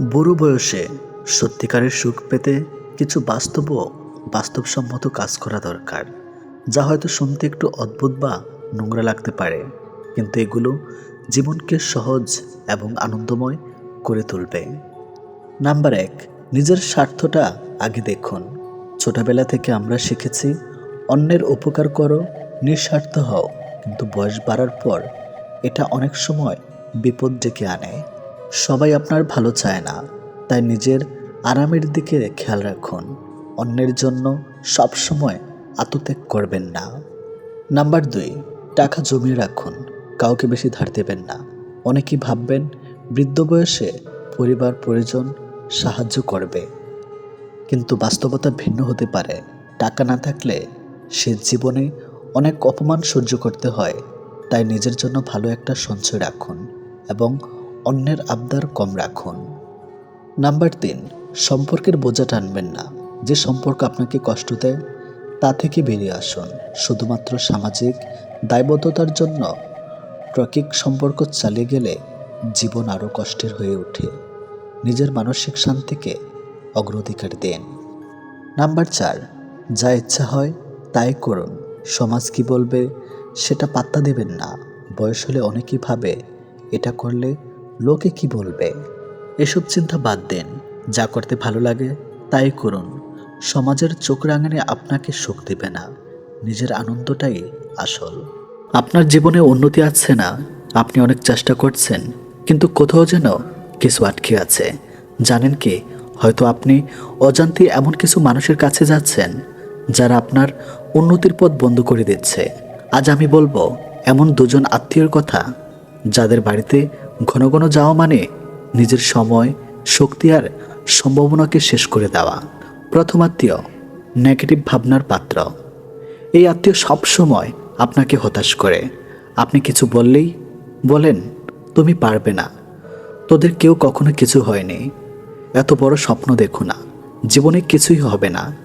বুড়ো বয়সে সত্যিকারের সুখ পেতে কিছু বাস্তব বাস্তবসম্মত কাজ করা দরকার, যা হয়তো শুনতে একটু অদ্ভুত বা নোংরা লাগতে পারে, কিন্তু এগুলো জীবনকে সহজ এবং আনন্দময় করে তুলবে। নাম্বার এক, নিজের স্বার্থটা আগে দেখুন। ছোটবেলা থেকে আমরা শিখেছি, অন্যের উপকার করো, নিঃস্বার্থ হও, কিন্তু বয়স বাড়ার পর এটা অনেক সময় বিপদ ডেকে আনে। সবাই আপনার ভালো চায় না। তাই নিজের আরামের দিকে খেয়াল রাখুন। অন্যের জন্য সবসময় আত্মত্যাগ করবেন না। নাম্বার দুই, টাকা জমিয়ে রাখুন। কাউকে বেশি ধার দেবেন না। অনেকেই ভাববেন বৃদ্ধ বয়সে পরিবার, পরিজন সাহায্য করবে। কিন্তু বাস্তবতা ভিন্ন হতে পারে। টাকা না থাকলে সে জীবনে অনেক অপমান সহ্য করতে হয়। তাই নিজের জন্য ভালো একটা সঞ্চয় রাখুন এবং অন্যের আবদার কম রাখুন। নাম্বার তিন, সম্পর্কের বোঝা টানবেন না। যে সম্পর্ক আপনাকে কষ্ট দেয়, তা থেকে বেরিয়ে আসুন। শুধুমাত্র সামাজিক দায়বদ্ধতার জন্য। প্রকিক সম্পর্ক চালিয়ে গেলে জীবন আরও কষ্টের হয়ে ওঠে। নিজের মানসিক শান্তিকে অগ্রাধিকার দেন। নাম্বার চার, যা ইচ্ছা হয় তাই করুন। সমাজ কি বলবে সেটা পাত্তা দেবেন না। বয়স হলে অনেকেই ভাবে, এটা করলে লোকে কি বলবে? এসব চিন্তা বাদ দেন। যা করতে ভালো লাগে, তাই করুন। সমাজের চোখ রাঙানি আপনাকে সুখ দেবে না। নিজের আনন্দটাই আসল। আপনার জীবনে উন্নতি আছে না? আপনি অনেক চেষ্টা করছেন, কিন্তু কোথাও যেন কিছু আটকে আছে। জানেন কি, হয়তো আপনি অজান্তে এমন কিছু মানুষের কাছে যাচ্ছেন, যারা আপনার উন্নতির পথ বন্ধ করে দিচ্ছে। আজ আমি বলব, এমন দুজন আত্মীয়র কথা, যাদের বাড়িতে ঘন ঘন যাওয়া মানে নিজের সময়, শক্তি আর সম্ভাবনাকে শেষ করে দেওয়া। প্রথম আত্মীয় নেগেটিভ ভাবনার পাত্র। এই আত্মীয় সব সময় আপনাকে হতাশ করে। আপনি কিছু বললেই বলেন, তুমি পারবে না। তোদের কেউ কখনো কিছু হয়নি। এত বড় স্বপ্ন দেখো না। জীবনে কিছুই হবে না।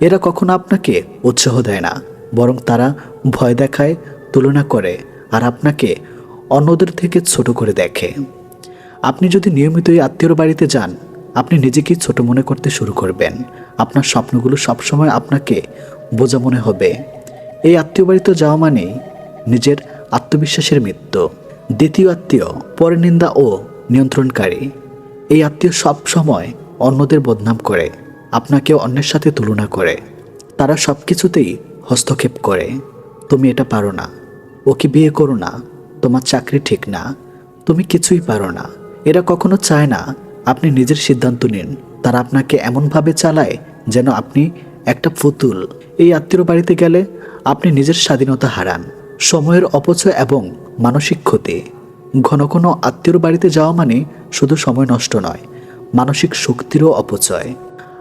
এরা কখনো আপনাকে উৎসাহ দেয় না। বরং তারা ভয় দেখায়, তুলনা করে। আর আপনাকে অন্যদের থেকে ছোট করে দেখে। আপনি যদি নিয়মিত এই আত্মীয়র বাড়িতে যান, আপনি নিজেকেই ছোট মনে করতে শুরু করবেন। আপনার স্বপ্নগুলো সবসময় আপনাকে বোঝা মনে হবে। এই আত্মীয় বাড়িতে যাওয়া মানেই নিজের আত্মবিশ্বাসের মৃত্যু। দ্বিতীয় আত্মীয় পরনিন্দা ও নিয়ন্ত্রণকারী। এই আত্মীয় সব সময় অন্যদের বদনাম করে আপনাকে অন্যের সাথে তুলনা করে। তারা সব কিছুতেই হস্তক্ষেপ করে। তুমি এটা পারো না। ওকে বিয়ে করো না। তোমার চাকরি ঠিক না, তুমি কিছুই পারো না। এরা কখনো চায় না, আপনি নিজের সিদ্ধান্ত নিন। তারা আপনাকে এমনভাবে চালায় যেন আপনি একটা পুতুল। এই আত্মীয় বাড়িতে গেলে আপনি নিজের স্বাধীনতা হারান। সময়ের অপচয় এবং মানসিক ক্ষতি। ঘন ঘন আত্মীয়র বাড়িতে যাওয়া মানে শুধু সময় নষ্ট নয়, মানসিক শক্তিরও অপচয়।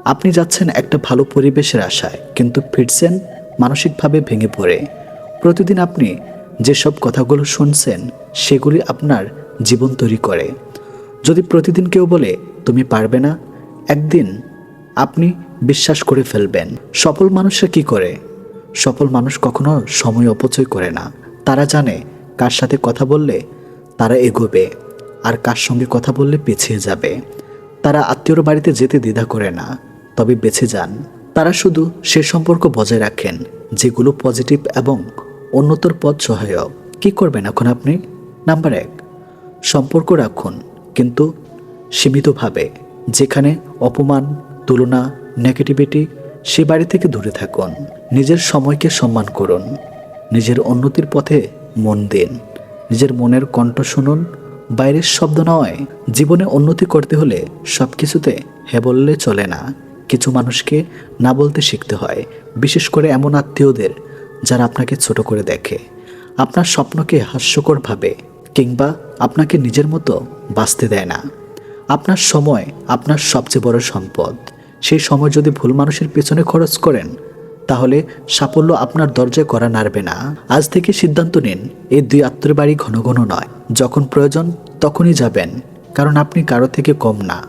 আপনি যাচ্ছেন একটা ভালো পরিবেশের আশায়, কিন্তু ফিরছেন মানসিকভাবে ভেঙে পড়ে। প্রতিদিন আপনি যেসব কথাগুলো শুনছেন, সেগুলি আপনার জীবন তৈরি করে। যদি প্রতিদিন কেউ বলে, তুমি পারবে না, একদিন আপনি বিশ্বাস করে ফেলবেন। সফল মানুষরা কি করে? সফল মানুষ কখনো সময় অপচয় করে না। তারা জানে কার সাথে কথা বললে তারা এগোবে, আর কার সঙ্গে কথা বললে পিছিয়ে যাবে। তারা আত্মীয়র বাড়িতে যেতে দ্বিধা করে না, তবে বেঁচে যান। তারা শুধু সে সম্পর্ক বজায় রাখেন, যেগুলো পজিটিভ এবং উন্নতর পথ সহায়ক। কি করবেন এখন আপনি? নাম্বার এক, সম্পর্ক রাখুন, কিন্তু সীমিতভাবে, যেখানে অপমান, তুলনা নেগেটিভিটি সে বাড়ি থেকে দূরে থাকুন। নিজের সময়কে সম্মান করুন। নিজের উন্নতির পথে মন দিন। নিজের মনের কণ্ঠ শুনুন। বাইরের শব্দ নয়। জীবনে উন্নতি করতে হলে সব কিছুতে হ্যাঁ বললে চলে না। কিছু মানুষকে না বলতে শিখতে হয়। বিশেষ করে এমন আত্মীয়দের যারা আপনাকে ছোট করে দেখে, আপনার স্বপ্নকে হাস্যকর ভাবে কিংবা আপনাকে নিজের মতো বাঁচতে দেয় না। আপনার সময় আপনার সবচেয়ে বড় সম্পদ। সেই সময় যদি ভুল মানুষের পেছনে খরচ করেন, তাহলে সাফল্য আপনার দরজায় করা নাড়বে না। আজ থেকে সিদ্ধান্ত নিন, এই দুই আত্মীয় বাড়ি ঘন ঘন নয়। যখন প্রয়োজন, তখনই যাবেন, কারণ আপনি কারও থেকে কম না।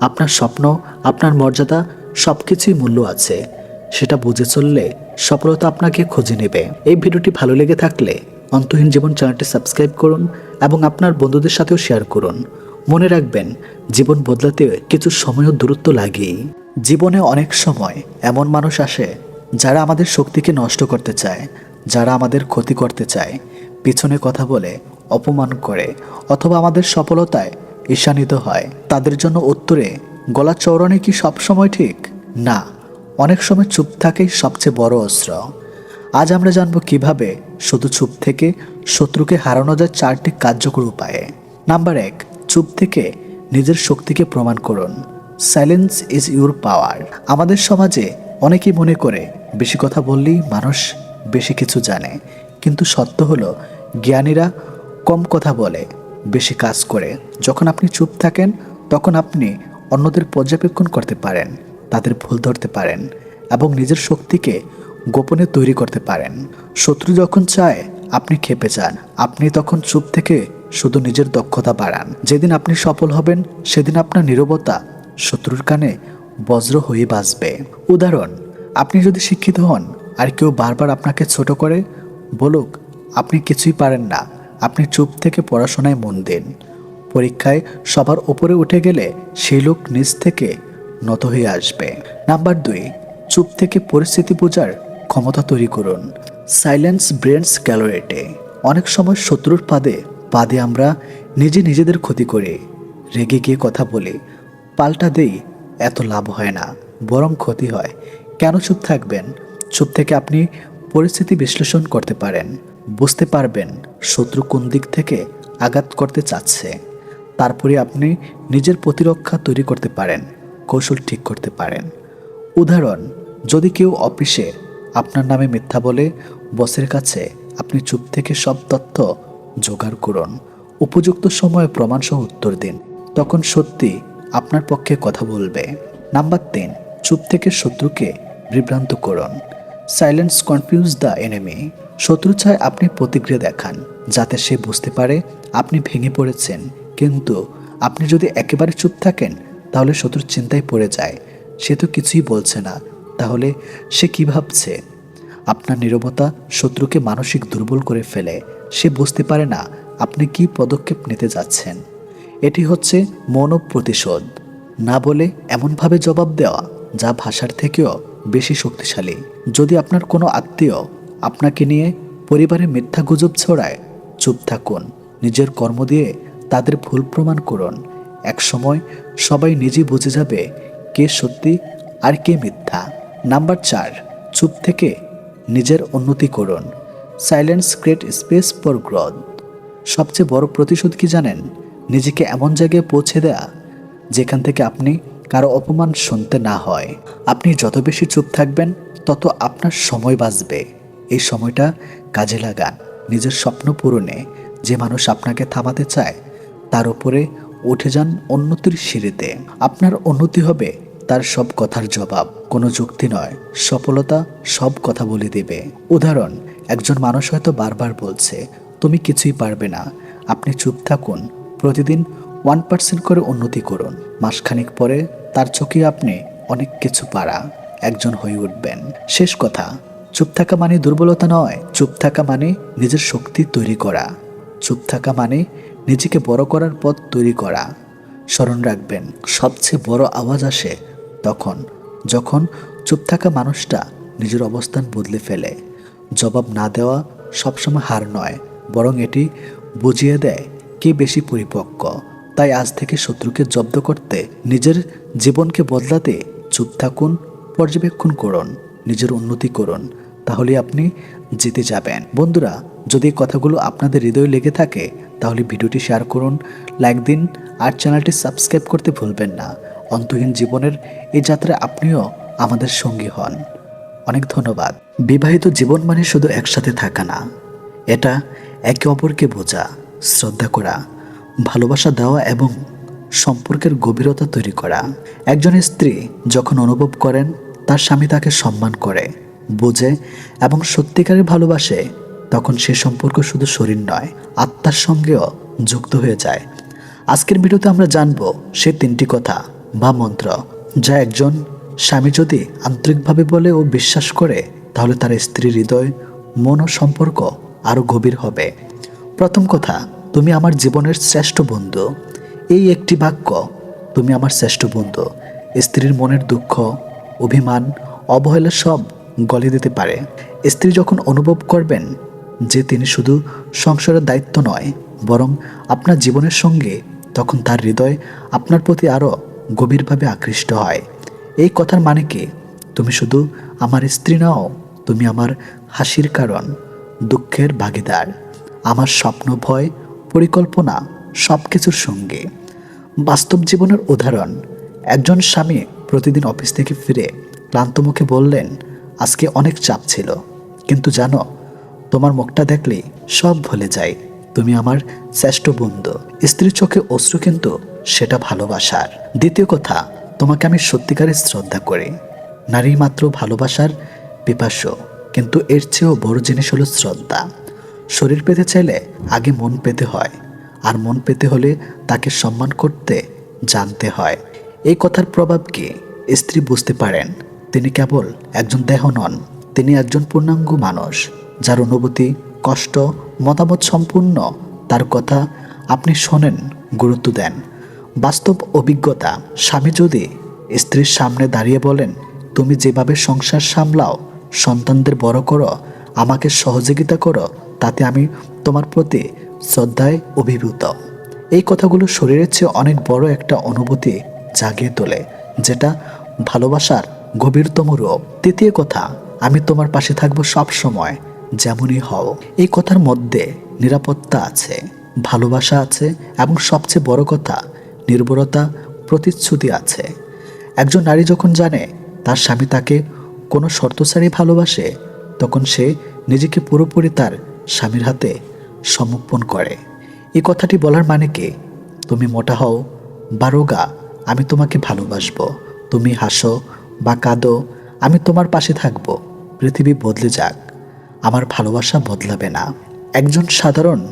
আপনার স্বপ্ন, আপনার মর্যাদা সব কিছুই মূল্য আছে। সেটা বুঝে চললে সফলতা আপনাকে খুঁজে নেবে। এই ভিডিওটি ভালো লেগে থাকলে অন্তহীন জীবন চ্যানেলটি সাবস্ক্রাইব করুন এবং আপনার বন্ধুদের সাথেও শেয়ার করুন। মনে রাখবেন, জীবন বদলাতে কিছু সময় ও দূরত্ব লাগেই। জীবনে অনেক সময় এমন মানুষ আসে যারা আমাদের শক্তিকে নষ্ট করতে চায়, যারা আমাদের ক্ষতি করতে চায়, পিছনে কথা বলে, অপমান করে অথবা আমাদের সফলতায় ঈশানিত হয়। তাদের জন্য উত্তরে, গলা চৌড়ানো কি সবসময় ঠিক? না। অনেক সময় চুপ থাকেই সবচেয়ে বড় অস্ত্র। আজ আমরা জানব কীভাবে শুধু চুপ থেকে শত্রুকে হারানো যায় চারটি কার্যকর উপায়ে। নাম্বার এক, চুপ থেকে নিজের শক্তিকে প্রমাণ করুন। সাইলেন্স ইজ ইউর পাওয়ার আমাদের সমাজে অনেকেই মনে করে, বেশি কথা বললেই মানুষ বেশি কিছু জানে। কিন্তু সত্য হলো, জ্ঞানীরা কম কথা বলে, বেশি কাজ করে। যখন আপনি চুপ থাকেন, তখন আপনি অন্যদের পর্যবেক্ষণ করতে পারেন। তাদের ভুল ধরতে পারেন এবং নিজের শক্তিকে গোপনে তৈরি করতে পারেন। শত্রু যখন চায়, আপনি খেপে যান। আপনি তখন চুপ থেকে শুধু নিজের দক্ষতা বাড়ান। যেদিন আপনি সফল হবেন, সেদিন আপনার নীরবতা শত্রুর কানে বজ্র হয়ে বাঁচবে উদাহরণ, আপনি যদি শিক্ষিত হন, আর কেউ বারবার আপনাকে ছোট করে বলুক, আপনি কিছুই পারেন না। আপনি চুপ থেকে পড়াশোনায় মন দিন। পরীক্ষায় সবার উপরে উঠে গেলে সেই লোক নিজ থেকে নত হয়ে আসবে। নাম্বার দুই, চুপ থেকে পরিস্থিতি বোঝার ক্ষমতা তৈরি করুন। সাইলেন্স ব্রেন্স ক্যালোরেটে অনেক সময় শত্রুর পাদে পাদে আমরা নিজে নিজেদের ক্ষতি করি। রেগে গিয়ে কথা বলি। পাল্টা দেই, এত লাভ হয় না, বরং ক্ষতি হয়। কেন চুপ থাকবেন? চুপ থেকে আপনি পরিস্থিতি বিশ্লেষণ করতে পারেন। বুঝতে পারবেন শত্রু কোন দিক থেকে আঘাত করতে চাচ্ছে। তারপরে আপনি নিজের প্রতিরক্ষা তৈরি করতে পারেন। কৌশল ঠিক করতে পারেন। উদাহরণ, যদি কেউ অফিসে আপনার নামে মিথ্যা বলে, বসের কাছে আপনি চুপ থেকে সব তথ্য জোগাড় করুন। উপযুক্ত সময়ে প্রমাণসহ উত্তর দিন। তখন সত্যি আপনার পক্ষে কথা বলবে। নাম্বার তিন, চুপ থেকে শত্রুকে বিভ্রান্ত করুন। সাইলেন্স কনফিউজ দ্য এনিমি শত্রু চায় আপনি প্রতিক্রিয়া দেখান, যাতে সে বুঝতে পারে আপনি ভেঙে পড়েছেন। কিন্তু আপনি যদি একেবারে চুপ থাকেন তাহলে শত্রুর চিন্তায় পড়ে যায়। সে তো কিছুই বলছে না। তাহলে সে কি ভাবছে? আপনার নীরবতা শত্রুকে মানসিক দুর্বল করে ফেলে। সে বুঝতে পারে না আপনি কি পদক্ষেপ নিতে যাচ্ছেন। এটি হচ্ছে মৌন প্রতিশোধ। না বলে এমনভাবে জবাব দেওয়া যা ভাষার থেকেও বেশি শক্তিশালী। যদি আপনার কোনো আত্মীয় আপনাকে নিয়ে পরিবারে মিথ্যা গুজব ছড়ায়, চুপ থাকুন। নিজের কর্ম দিয়ে তাদের ভুল প্রমাণ করুন। একসময় সবাই নিজেই বুঝে যাবে কে সত্যি আর কে মিথ্যা। নাম্বার চার, চুপ থেকে নিজের উন্নতি করুন। Silence create space for growth সবচেয়ে বড় প্রতিশোধ কি জানেন? নিজেকে এমন জায়গায় পৌঁছে দেয়া যেখান থেকে আপনি কারও অপমান শুনতে না হয়। আপনি যত বেশি চুপ থাকবেন, তত আপনার সময় বাঁচবে। এই সময়টা কাজে লাগান। নিজের স্বপ্ন পূরণে যে মানুষ আপনাকে থামাতে চায়, তার উপরে উঠে যান উন্নতির সিঁড়িতে। আপনার উন্নতি হবে, তার সব কথার জবাব। কোনো যুক্তি নয়, সফলতা সব কথা বলে দেবে। উদাহরণ, একজন মানুষ হয়তো বারবার বলছে, তুমি কিছুই পারবে না। আপনি চুপ থাকুন। প্রতিদিন ওয়ান পার্সেন্ট করে উন্নতি করুন। মাসখানিক পরে তার চোখে আপনি অনেক কিছু পারা একজন হয়ে উঠবেন। শেষ কথা, চুপ থাকা মানে দুর্বলতা নয়। চুপ থাকা মানে নিজের শক্তি তৈরি করা। চুপ থাকা মানে নিজেকে বড় করার পথ তৈরি করা। স্মরণ রাখবেন, সবচেয়ে বড় আওয়াজ আসে তখন, যখন চুপ থাকা মানুষটা নিজের অবস্থান বদলে ফেলে। জবাব না দেওয়া সবসময় হার নয়, বরং এটি বুঝিয়ে দেয় কে বেশি পরিপক্ক। তাই আজ থেকে শত্রুকে জব্দ করতে, নিজের জীবনকে বদলাতে চুপ থাকুন, পর্যবেক্ষণ করুন, নিজের উন্নতি করুন তাহলে আপনি জিতে যাবেন। বন্ধুরা যদি কথাগুলো আপনাদের হৃদয়ে লেগে থাকে, তাহলে ভিডিওটি শেয়ার করুন লাইক দিন, আর চ্যানেলটি সাবস্ক্রাইব করতে ভুলবেন না। অন্তহীন জীবনের এই যাত্রায় আপনিও আমাদের সঙ্গী হন। অনেক ধন্যবাদ। বিবাহিত জীবন মানে শুধু একসাথে থাকা না, এটা একে অপরকে বোঝা, শ্রদ্ধা করা, ভালোবাসা দেওয়া এবং সম্পর্কের গভীরতা তৈরি করা। একজন স্ত্রী যখন অনুভব করেন, তার স্বামী তাকে সম্মান করে, বোঝে এবং সত্যিকারের ভালোবাসে তখন সে সম্পর্ক শুধু শরীর নয়, আত্মার সঙ্গেও যুক্ত হয়ে যায়। আজকের ভিডিওতে আমরা জানব সে তিনটি কথা বা মন্ত্র যা একজন স্বামী যদি আন্তরিকভাবে বলে ও বিশ্বাস করে, তাহলে তার স্ত্রীর হৃদয়, মন ও সম্পর্ক আরও গভীর হবে। প্রথম কথা, তুমি আমার জীবনের শ্রেষ্ঠ বন্ধু। এই একটি বাক্য, তুমি আমার শ্রেষ্ঠ বন্ধু। স্ত্রীর মনের দুঃখ, অভিমান, অবহেলা সব গলে দিতে পারে। স্ত্রী যখন অনুভব করবেন যে তিনি শুধু সংসারের দায়িত্ব নয়, বরং আপনার জীবনের সঙ্গে তখন তার হৃদয় আপনার প্রতি আরও গভীরভাবে আকৃষ্ট হয়। এই কথার মানে কি? তুমি শুধু আমার স্ত্রী নাও, তুমি আমার হাসির কারণ, দুঃখের ভাগিদার, আমার স্বপ্ন, ভয়, পরিকল্পনা সব কিছুর সঙ্গে। বাস্তব জীবনের উদাহরণ, একজন স্বামী প্রতিদিন অফিস থেকে ফিরে ক্লান্ত মুখে বললেন, আজকে অনেক চাপ ছিল, কিন্তু জানো তোমার মুখটা দেখলে সব ভুলে যায়। তুমি আমার শ্রেষ্ঠ বন্ধু। স্ত্রীর চোখে অশ্রু কিন্তু সেটা ভালোবাসার। দ্বিতীয় কথা, তোমাকে আমি সত্যিকারের শ্রদ্ধা করি। নারী মাত্র ভালোবাসার পিপাস্য কিন্তু এর চেয়েও বড় জিনিস হলো শ্রদ্ধা। শরীর পেতে চাইলে আগে মন পেতে হয়, আর মন পেতে হলে তাকে সম্মান করতে জানতে হয়। এই কথার প্রভাব কি? স্ত্রী বুঝতে পারেন, তিনি কেবল একজন দেহ নন, তিনি একজন পূর্ণাঙ্গ মানুষ। যার অনুভূতি, কষ্ট, মতামত সম্পূর্ণ, তার কথা আপনি শোনেন, গুরুত্ব দেন। বাস্তব অভিজ্ঞতা, স্বামী যদি স্ত্রীর সামনে দাঁড়িয়ে বলেন, তুমি যেভাবে সংসার সামলাও, সন্তানদের বড় করো, আমাকে সহযোগিতা করো, তাতে আমি তোমার প্রতি শ্রদ্ধায় অভিভূত। এই কথাগুলো শরীরের চেয়ে অনেক বড় একটা অনুভূতি জাগিয়ে তোলে, যেটা ভালোবাসার গভীরতম রূপ। তৃতীয় কথা, আমি তোমার পাশে থাকব সব সময় যেমনই হও, এই কথার মধ্যে নিরাপত্তা আছে, ভালোবাসা আছে এবং সবচেয়ে বড় কথা নির্ভরতা প্রতিশ্রুতি আছে। একজন নারী যখন জানে তার স্বামী তাকে কোনো শর্ত ছাড়াই ভালোবাসে, তখন সে নিজেকে পুরোপুরি তার স্বামীর হাতে সমর্পণ করে। এই কথাটি বলার মানে কি? তুমি মোটা হও বা রোগা আমি তোমাকে ভালোবাসবো। তুমি হাসো বা কাঁদো, আমি তোমার পাশে থাকব। পৃথিবী বদলে যাক। আমার ভালোবাসা বদলাবে না। একজন সাধারণ,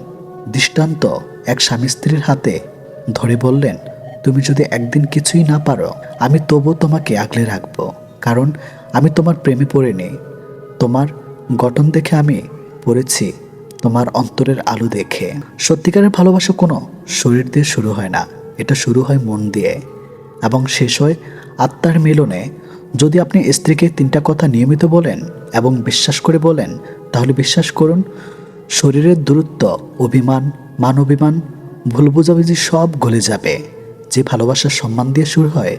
দৃষ্টান্ত এক স্বামী স্ত্রীর হাতে ধরে বললেন, তুমি যদি একদিন কিছুই না পারো, আমি তবু তোমাকে আগলে রাখব। কারণ আমি তোমার প্রেমে পড়িনি। তোমার গঠন দেখে আমি পড়েছি। তোমার অন্তরের আলো দেখে। সত্যিকারের ভালোবাসা কোনো শরীর দিয়ে শুরু হয় না। এটা শুরু হয় মন দিয়ে এবং শেষ হয় আত্মার মিলনে। যদি আপনি স্ত্রীকে তিনটা কথা নিয়মিত বলেন এবং বিশ্বাস করে বলেন তাহলে বিশ্বাস করুন, শরীরের দূরত্ব, অভিমান মান অভিমান ভুল বোঝাবুঝি সব গলে যাবে। যে ভালোবাসার সম্মান দিয়ে শুরু হয়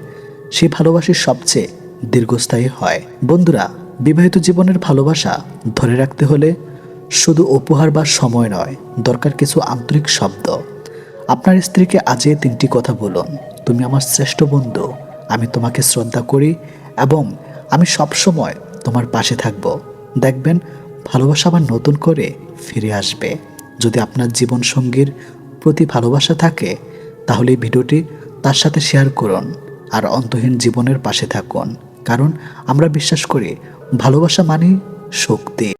সেই ভালোবাসা সবচেয়ে দীর্ঘস্থায়ী হয়। বন্ধুরা, বিবাহিত জীবনের ভালোবাসা ধরে রাখতে হলে শুধু উপহার বা সময় নয়, দরকার কিছু আন্তরিক শব্দ। আপনার স্ত্রীকে আজ এই তিনটি কথা বলুন। তুমি আমার শ্রেষ্ঠ বন্ধু, আমি তোমাকে শ্রদ্ধা করি এবং আমি সবসময় তোমার পাশে থাকব। দেখবেন ভালোবাসা আবার নতুন করে ফিরে আসবে। যদি আপনার জীবন সঙ্গীর প্রতি ভালোবাসা থাকে, তাহলে ভিডিওটি তার সাথে শেয়ার করুন আর অন্তহীন জীবনের পাশে থাকুন। কারণ আমরা বিশ্বাস করি, ভালোবাসা মানে শক্তি।